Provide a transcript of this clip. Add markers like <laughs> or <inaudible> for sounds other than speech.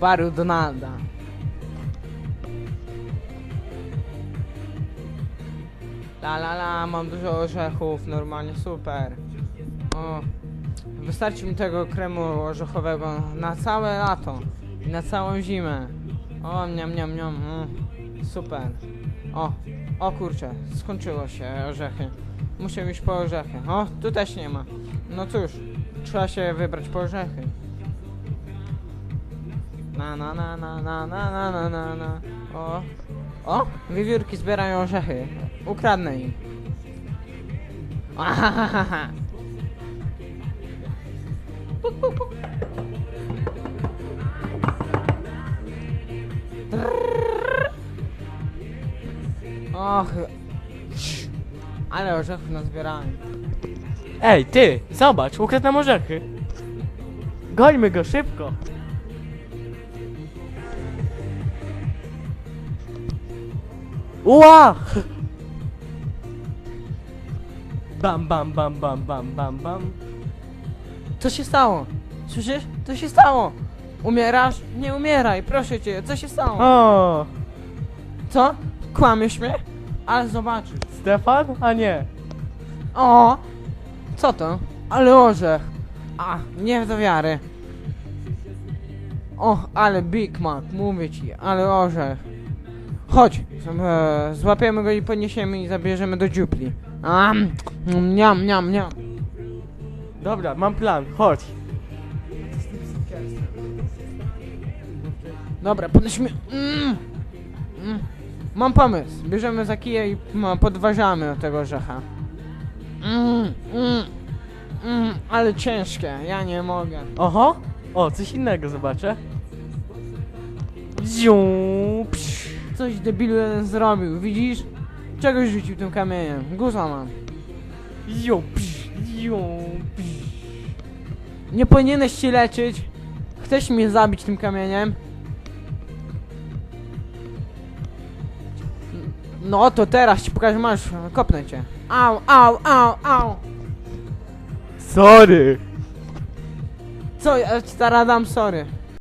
baru Donalda. La la la, mam dużo orzechów, normalnie super. O, wystarczy mi tego kremu orzechowego na całe lato i na całą zimę. O, miam, miam, miam, mm, super. O, o kurczę, skończyło się orzechy. Muszę iść po orzechy. O, tu też nie ma. No cóż, trzeba się wybrać po orzechy. Na na na na na na na na na na O O Wiewiórki zbierają orzechy Ukradnę im Ahahaha. <laughs> Och. Ale orzechów nazbierałem Ej, ty, zobacz, ukradł nam orzechy. Gońmy go szybko. Ła! Bam, bam, bam, bam, bam, bam, bam. Co się stało? Słyszysz? Co się stało? Umierasz? Nie umieraj, proszę cię, co się stało? O, Co? Kłamiesz mnie? Ale zobaczysz. Stefan? A nie. O! Co to? Ale orzech! A, nie do wiary. O, ale Big Mac, mówię ci, ale orzech. Chodź, e, złapiemy go i podniesiemy i zabierzemy do dziupli. Am, niam, niam, niam. Dobra, mam plan, chodź. Dobra, podnosimy. Mm. Mm. Mam pomysł. Bierzemy za kije i mm, podważamy od tego orzecha. Mm, mm, mm, ale ciężkie, ja nie mogę. Oho, o, coś innego zobaczę. Ziu, psz. Coś debilu jeden zrobił, widzisz? Czegoś rzucił tym kamieniem. Guza mam. Ziu, psz, ziu, psz. Nie powinieneś się leczyć. Chcesz mnie zabić tym kamieniem? No to teraz ci pokażę, masz, kopnę cię. Au, au, au, au. Sorry. Co, ja ci teraz dam sorry.